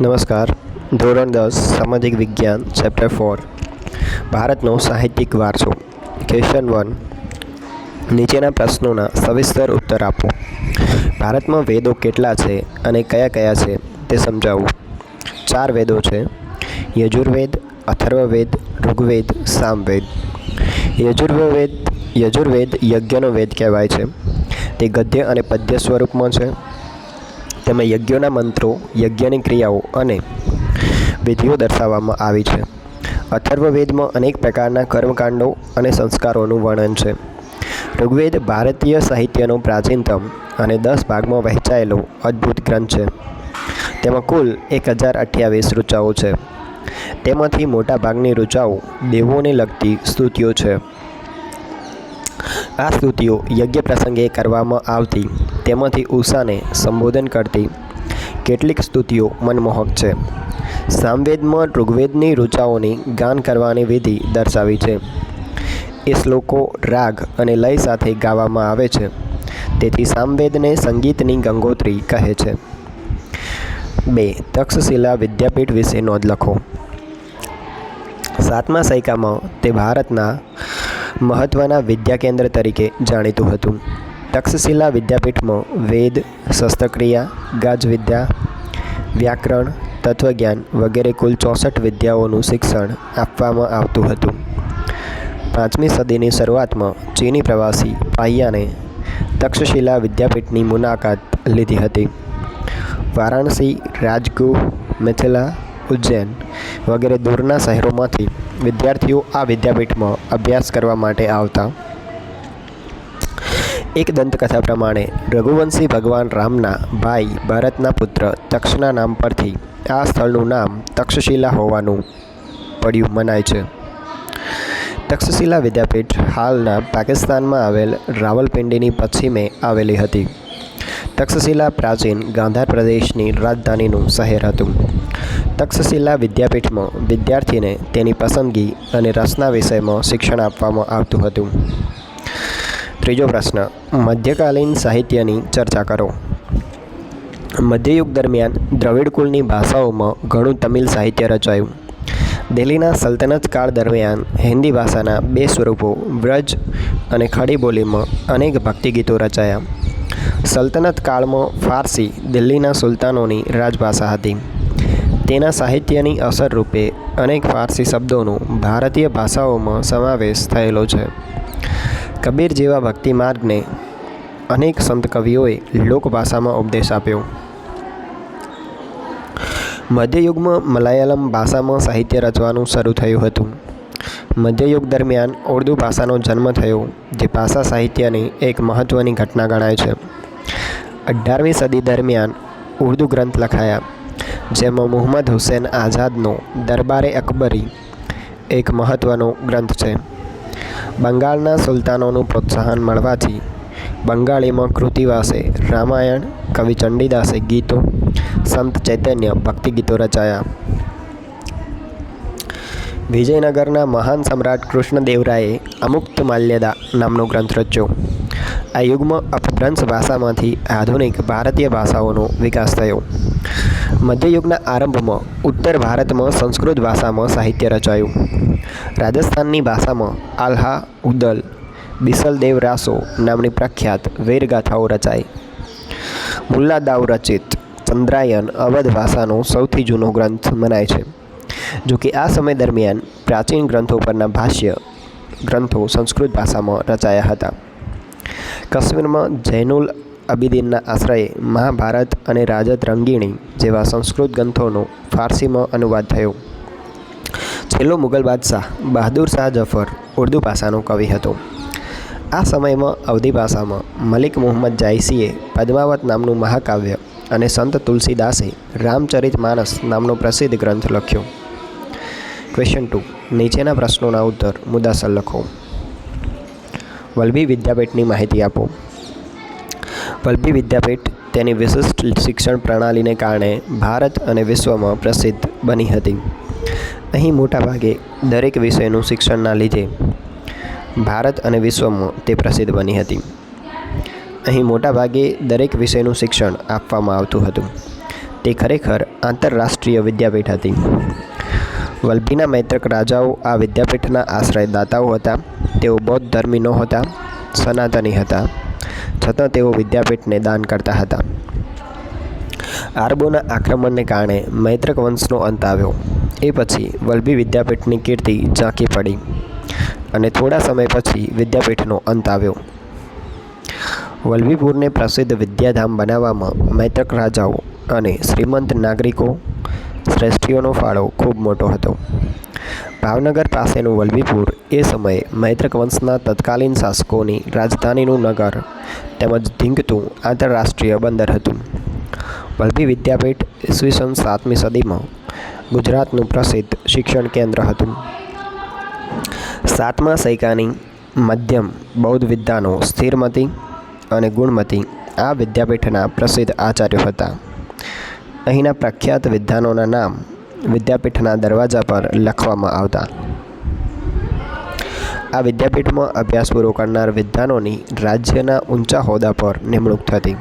નમસ્કાર. ધોરણ દસ, સામાજિક વિજ્ઞાન ચેપ્ટર ફોર ભારતનો સાહિત્યિક વારસો. ક્વેશ્ચન વન નીચેના પ્રશ્નોના સવિસ્તર ઉત્તર આપો. ભારતમાં વેદો કેટલા છે અને કયા કયા છે તે સમજાવો. ચાર વેદો છે. યજુર્વેદ, અથર્વવેદ, ઋગ્વેદ, સામવેદ. યજુર્વેદ યજુર્વેદ યજ્ઞનો વેદ કહેવાય છે. તે ગદ્ય અને પદ્ય સ્વરૂપમાં છે. તેમાં યજ્ઞોના મંત્રો, યજ્ઞની ક્રિયાઓ અને વિધિઓ દર્શાવવામાં આવી છે. અથર્વવેદમાં અનેક પ્રકારના કર્મકાંડો અને સંસ્કારોનું વર્ણન છે. ઋગ્વેદ ભારતીય સાહિત્યનો પ્રાચીનતમ અને દસ ભાગમાં વહેંચાયેલો અદ્ભુત ગ્રંથ છે. તેમાં કુલ એક હજાર અઠ્યાવીસ ઋચાઓ છે. તેમાંથી મોટા ભાગની ઋચાઓ દેવોને લગતી સ્તુતિઓ છે. આ સ્તુતિઓ યજ્ઞ પ્રસંગે કરવામાં આવતી તેમાંથી ઉષાને સંબોધન કરતી કેટલીક સ્તુતિઓ મનમોહક છે. સામવેદમાં ઋગ્વેદની ઋચાઓની ગાન કરવાની વિધિ દર્શાવી છે. એ શ્લોકો રાગ અને લય સાથે ગાવામાં આવે છે. તેથી સામવેદને સંગીતની ગંગોત્રી કહે છે. બે, તક્ષશિલા વિદ્યાપીઠ વિશે નોંધ લખો. સાતમા સૈકામાં તે ભારતના મહત્ત્વના વિદ્યા કેન્દ્ર તરીકે જાણીતું હતું. તક્ષશિલા વિદ્યાપીઠમાં વેદ, શસ્ત્રક્રિયા ગાજવિદ્યા વ્યાકરણ, તત્વજ્ઞાન વગેરે કુલ ચોસઠ વિદ્યાઓનું શિક્ષણ આપવામાં આવતું હતું. પાંચમી સદીની શરૂઆતમાં ચીની પ્રવાસી પાહ્યાને તક્ષશિલા વિદ્યાપીઠની મુલાકાત લીધી હતી. વારાણસી, રાજગુહ, મિથિલા, ઉજ્જૈન વગેરે દૂરના શહેરોમાંથી વિદ્યાર્થીઓ આ વિદ્યાપીઠમાં અભ્યાસ કરવા માટે આવતા એક દંતકથા પ્રમાણે રઘુવંશી ભગવાન રામના ભાઈ ભરતના પુત્ર તક્ષના નામ પરથી આ સ્થળનું નામ તક્ષશિલા હોવાનું પડ્યું મનાય છે. તક્ષશિલા વિદ્યાપીઠ હાલના પાકિસ્તાનમાં આવેલ રાવલપિંડીની પશ્ચિમે આવેલી હતી. તક્ષશિલા પ્રાચીન ગાંધાર પ્રદેશની રાજધાનીનું શહેર હતું. તક્ષશિલા વિદ્યાપીઠમાં વિદ્યાર્થીને તેની પસંદગી અને રસના વિષયમાં શિક્ષણ આપવામાં આવતું હતું. ત્રીજો પ્રશ્ન. મધ્યકાલીન સાહિત્યની ચર્ચા કરો. મધ્યયુગ દરમિયાન દ્રવિડ કુળની ભાષાઓમાં ઘણું તમિલ સાહિત્ય રચાયું. દિલ્હીના સલ્તનત કાળ દરમિયાન હિન્દી ભાષાના બે સ્વરૂપો વ્રજ અને ખડી બોલીમાં અનેક ભક્તિગીતો રચાયા. સલ્તનત કાળમાં ફારસી દિલ્હીના સુલતાનોની રાજભાષા હતી. તેના સાહિત્યની અસર રૂપે અનેક ફારસી શબ્દોનો ભારતીય ભાષાઓમાં સમાવેશ થયેલો છે. કબીર જેવા ભક્તિ માર્ગને અનેક સંત કવિઓએ લોકભાષામાં ઉપદેશ આપ્યો. મધ્યયુગમાં મલયાલમ ભાષામાં સાહિત્ય રચવાનું શરૂ થયું હતું. મધ્યયુગ દરમિયાન ઉર્દુ ભાષાનો જન્મ થયો, જે ભાષા સાહિત્યની એક મહત્ત્વની ઘટના ગણાય છે. અઢારમી સદી દરમિયાન ઉર્દુ ગ્રંથ લખાયા, જેમાં મુહમ્મદ હુસેન આઝાદનો દરબારે અકબરી એક મહત્ત્વનો ગ્રંથ છે. બંગાળના સુલતાનોનું પ્રોત્સાહન મળવાથી બંગાળીમાં કૃતિવાસે રામાયણ, કવિ ચંડીદાસે ગીતો, સંત ચૈતન્ય ભક્તિ ગીતો રચાયા. વિજયનગરના મહાન સમ્રાટ કૃષ્ણદેવરાયે અમુક્ત માલ્યદા નામનો ગ્રંથ રચ્યો. આ યુગમાં અપભ્રંશ ભાષામાંથી આધુનિક ભારતીય ભાષાઓનો વિકાસ થયો. મધ્યયુગના આરંભમાં ઉત્તર ભારતમાં સંસ્કૃત ભાષામાં સાહિત્ય રચાયું. રાજસ્થાનની ભાષામાં આલ્હા, ઉદલ બિસલદેવ રાસો નામની પ્રખ્યાત વીરગાથાઓ રચાઈ. મુલ્લા દાવ રચિત ચંદ્રાયન અવધ ભાષાનો સૌથી જૂનો ગ્રંથ મનાય છે, જો કે આ સમય દરમિયાન પ્રાચીન ગ્રંથો પરના ભાષ્ય ગ્રંથો સંસ્કૃત ભાષામાં રચાયા હતા. કાશ્મીરમાં જૈનુલ અબિદીનના આશ્રયે મહાભારત અને રાજત રંગીણી જેવા સંસ્કૃત ગ્રંથોનો ફારસીમાં અનુવાદ થયો. છેલ્લો મુગલ બાદશાહ બહાદુર શાહ જફર ઉર્દુ ભાષાનો કવિ હતો. આ સમયમાં અવધી ભાષામાં મલિક મોહમ્મદ જાયસીએ પદ્માવત નામનું મહાકાવ્ય અને સંત તુલસીદાસે રામચરિત માનસ નામનો પ્રસિદ્ધ ગ્રંથ લખ્યો. ક્વેશ્ચન ટુ નીચેના પ્રશ્નોના ઉત્તર મુદ્દાસર લખો. વલભી વિદ્યાપીઠની માહિતી આપો. વલભી વિદ્યાપીઠ તેની વિશિષ્ટ શિક્ષણ પ્રણાલીને કારણે ભારત અને વિશ્વમાં પ્રસિદ્ધ બની હતી. અહીં મોટાભાગે દરેક વિષયનું શિક્ષણના લીધે ભારત અને વિશ્વમાં તે પ્રસિદ્ધ બની હતી. અહીં મોટાભાગે દરેક વિષયનું શિક્ષણ આપવામાં આવતું હતું. તે ખરેખર આંતરરાષ્ટ્રીય વિદ્યાપીઠ હતી. વલ્લભીના મૈત્રક રાજાઓ આ વિદ્યાપીઠના આશ્રયદાતાઓ હતા. તેઓ બૌદ્ધ ધર્મી નહોતા, સનાતની હતા. છતાં તેઓ વિદ્યાપીઠને દાન કરતા હતા. આરબોના આક્રમણને કારણે મૈત્રક વંશનો અંત આવ્યો. એ પછી વલ્લભી વિદ્યાપીઠની કીર્તિ ઝાંકી પડી અને થોડા સમય પછી વિદ્યાપીઠનો અંત આવ્યો. વલ્લભીપુરને પ્રસિદ્ધ વિદ્યાધામ બનાવવામાં મૈત્રક રાજાઓ અને શ્રીમંત નાગરિકો શ્રેષ્ઠીઓનો ફાળો ખૂબ મોટો હતો. ભાવનગર પાસેનું વલ્લભીપુર એ સમયે મૈત્રક વંશના તત્કાલીન શાસકોની રાજધાનીનું નગર તેમજ ધીંગતું આંતરરાષ્ટ્રીય બંદર હતું. વલ્લભી વિદ્યાપીઠ ઈસવીસન સાતમી સદીમાં ગુજરાતનું પ્રસિદ્ધ શિક્ષણ કેન્દ્ર હતું. સાતમા સૈકાની મધ્યમ બૌદ્ધ વિદ્યાનો સ્થિરમતી અને ગુણમતી આ વિદ્યાપીઠના પ્રસિદ્ધ આચાર્યો હતા. અહીંના પ્રખ્યાત વિદ્વાનોના નામ વિદ્યાપીઠના દરવાજા પર લખવામાં આવતા. આ વિદ્યાપીઠમાં અભ્યાસ પૂરો કરનાર વિદ્વાનોની રાજ્યના ઊંચા હોદ્દા પર નિમણૂક થતી.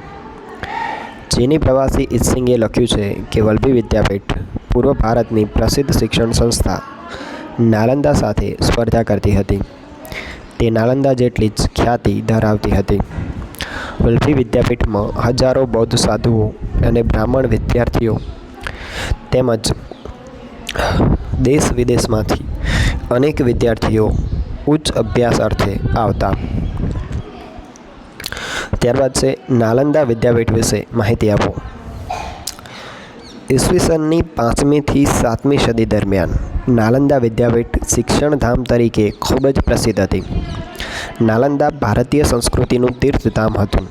ચીની પ્રવાસી ઇત્સિંગે લખ્યું છે કે વલભી વિદ્યાપીઠ પૂર્વ ભારતની પ્રસિદ્ધ શિક્ષણ સંસ્થા નાલંદા સાથે સ્પર્ધા કરતી હતી. તે નાલંદા જેટલી જ ખ્યાતિ ધરાવતી હતી. વલ્ભી વિદ્યાપીઠમાં હજારો બૌદ્ધ સાધુઓ અને બ્રાહ્મણ વિદ્યાર્થીઓ તેમજ દેશ વિદેશમાંથી અનેક વિદ્યાર્થીઓ ઉચ્ચ અભ્યાસ અર્થે આવતા. ત્યારબાદ છે નાલંદા વિદ્યાપીઠ વિશે માહિતી આપો. ઈસવીસનની પાંચમીથી સાતમી સદી દરમિયાન નાલંદા વિદ્યાપીઠ શિક્ષણધામ તરીકે ખૂબ જ પ્રસિદ્ધ હતી. નાલંદા ભારતીય સંસ્કૃતિનું તીર્થધામ હતું.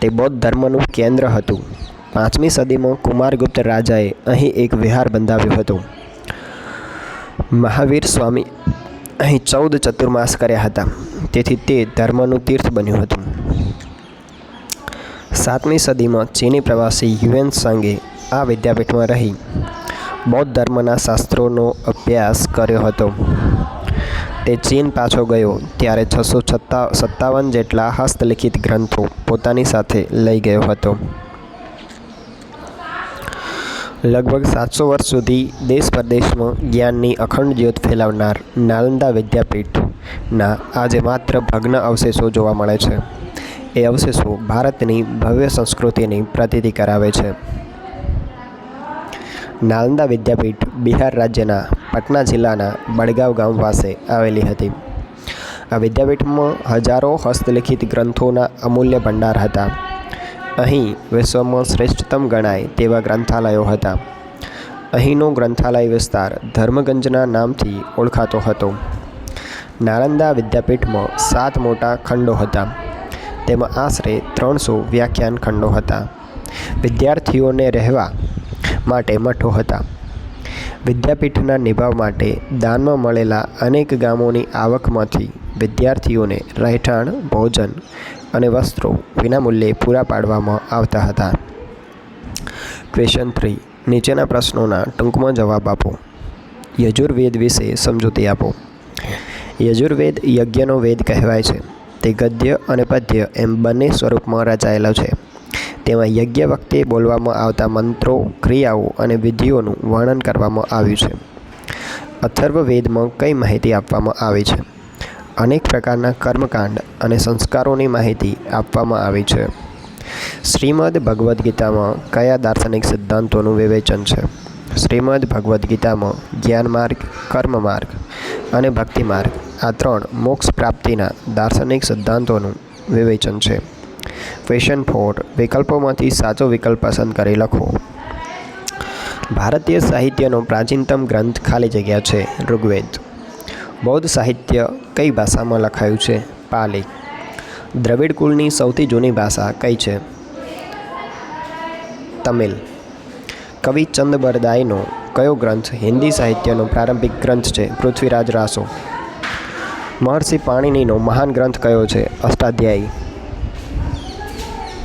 તે બૌદ્ધ ધર્મનું કેન્દ્ર હતું. પાંચમી સદીમાં કુમારગુપ્ત રાજાએ અહીં એક વિહાર બંધાવ્યું હતું. મહાવીર સ્વામી અહીં ચૌદ ચતુર્માસ કર્યા હતા. તેથી તે ધર્મનું તીર્થ બન્યું હતું. સાતમી સદીમાં ચીની પ્રવાસી યુએન સાંગે આ વિદ્યાપીઠમાં રહી બૌદ્ધ ધર્મના શાસ્ત્રોનો અભ્યાસ કર્યો હતો. તે ચીન પાછો ગયો ત્યારે છસો છત્તા, સત્તાવન જેટલા હસ્તલિખિત ગ્રંથો પોતાની સાથે લઈ ગયો હતો. લગભગ સાતસો વર્ષ સુધી દેશ પરદેશમાં જ્ઞાનની અખંડ જ્યોત ફેલાવનાર નાલંદા વિદ્યાપીઠના આજે માત્ર ભગ્ન અવશેષો જોવા મળે છે. એ અવશેષો ભારતની ભવ્ય સંસ્કૃતિની પ્રતીતિ કરાવે છે. નાલંદા વિદ્યાપીઠ બિહાર રાજ્યના પટના જિલ્લાના બડગાંવ ગામ પાસે આવેલી હતી. આ વિદ્યાપીઠમાં હજારો હસ્તલિખિત ગ્રંથોના અમૂલ્ય ભંડાર હતા. અહીં વિશ્વમાં શ્રેષ્ઠતમ ગણાય તેવા ગ્રંથાલયો હતા. અહીંનો ગ્રંથાલય વિસ્તાર ધર્મગંજના નામથી ઓળખાતો હતો. નાલંદા વિદ્યાપીઠમાં સાત મોટા ખંડો હતા. તેમાં આશરે ત્રણસો વ્યાખ્યાન ખંડો હતા. વિદ્યાર્થીઓને રહેવા માટે મઠો હતા. વિદ્યાપીઠના નિભાવ માટે દાનમાં મળેલા અનેક ગામોની આવકમાંથી વિદ્યાર્થીઓને રહેઠાણ, ભોજન અને વસ્ત્રો વિનામૂલ્યે પૂરા પાડવામાં આવતા હતા. Question three. નીચેના પ્રશ્નોના ટૂંકમાં જવાબ આપો. યજુર્વેદ વિશે સમજૂતી આપો. યજુર્વેદ યજ્ઞનો વેદ કહેવાય છે. તે ગદ્ય અને પદ્ય એમ બંને સ્વરૂપમાં રચાયેલો છે. તેમાં યજ્ઞ વખતે બોલવામાં આવતા મંત્રો, ક્રિયાઓ અને વિધિઓનું વર્ણન કરવામાં આવ્યું છે. અથર્વવેદમાં કઈ માહિતી આપવામાં આવી છે? અનેક પ્રકારના કર્મકાંડ અને સંસ્કારોની માહિતી આપવામાં આવી છે. શ્રીમદ ભગવદ્ ગીતામાં કયા દાર્શનિક સિદ્ધાંતોનું વિવેચન છે? શ્રીમદ ભગવદ્ ગીતામાં જ્ઞાન માર્ગ, કર્મ માર્ગ અને ભક્તિ માર્ગ આ ત્રણ મોક્ષ પ્રાપ્તિના દાર્શનિક સિદ્ધાંતોનું વિવેચન છે. ક્વેશ્ચન ફોર વિકલ્પોમાંથી સાચો વિકલ્પ પસંદ કરી લખો. ભારતીય સાહિત્યનો પ્રાચીનતમ ગ્રંથ ખાલી જગ્યા છે ઋગ્વેદ. બૌદ્ધ સાહિત્ય કઈ ભાષામાં લખાયું છે? પાલી. દ્રવિડ કુળની સૌથી જૂની ભાષા કઈ છે? તમિલ. કવિ ચંદબરદાયનો કયો ગ્રંથ હિન્દી સાહિત્યનો પ્રારંભિક ગ્રંથ છે? પૃથ્વીરાજ રાસો. મહર્ષિ પાણીનીનો મહાન ગ્રંથ કયો છે? અષ્ટાધ્યાયી.